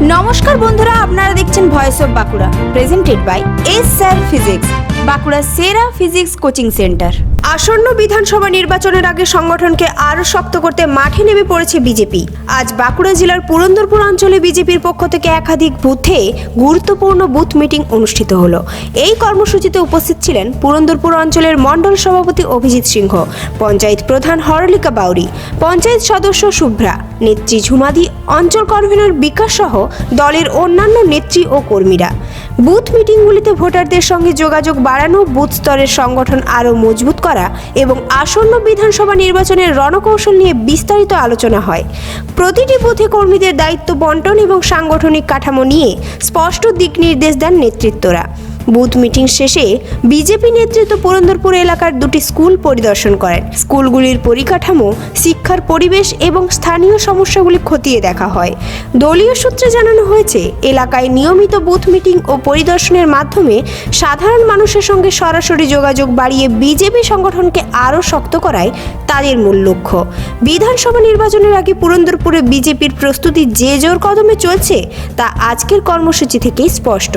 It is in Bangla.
নমস্কার বন্ধুরা, আপনারা দেখছেন voice of Bankura presented by S sir physics Bankura সেরা ফিজিক্স কোচিং সেন্টার আসন্ন বিধানসভা নির্বাচনের আগে সংগঠনকে আরও শক্ত করতে মাঠে নেমে পড়েছে বিজেপি। আজ বাঁকুড়া জেলার পুরন্দরপুর অঞ্চলে বিজেপির পক্ষ থেকে একাধিক বুথে গুরুত্বপূর্ণ বুথ মিটিং অনুষ্ঠিত হলো। এই কর্মসূচিতে উপস্থিত ছিলেন পুরন্দরপুর অঞ্চলের মণ্ডল সভাপতি অভিজিৎ সিংহ, পঞ্চায়েত প্রধান হরলিকা বাউরি, পঞ্চায়েত সদস্য শুভ্রা, নেত্রী ঝুমাদি, অঞ্চল কনভেনর বিকাশ সহ দলের অন্যান্য নেত্রী ও কর্মীরা। বুথ মিটিংগুলিতে ভোটারদের সঙ্গে যোগাযোগ বাড়ানো, বুথ স্তরের সংগঠন আরও মজবুত করা এবং আসন্ন বিধানসভা নির্বাচনের রণকৌশল নিয়ে বিস্তারিত আলোচনা হয়। প্রতিটি বুথে কর্মীদের দায়িত্ব বন্টন এবং সাংগঠনিক কাঠামো নিয়ে স্পষ্ট দিক নির্দেশ দেন নেতৃত্বরা। বুথ মিটিং শেষে বিজেপি নেতৃত্ব পুরন্দরপুর এলাকার দুটি স্কুল পরিদর্শন করেন। স্কুলগুলির পরিকাঠামো, শিক্ষার পরিবেশ এবং স্থানীয় সমস্যাগুলি খতিয়ে দেখা হয়। দলীয় সূত্রে জানানো হয়েছে, এলাকায় নিয়মিত বুথ মিটিং ও পরিদর্শনের মাধ্যমে সাধারণ মানুষের সঙ্গে সরাসরি যোগাযোগ বাড়িয়ে বিজেপি সংগঠনকে আরও শক্ত করায় তাদের মূল লক্ষ্য। বিধানসভা নির্বাচনের আগে পুরন্দরপুরে বিজেপির প্রস্তুতি যে জোর কদমে চলছে, তা আজকের কর্মসূচি থেকেই স্পষ্ট।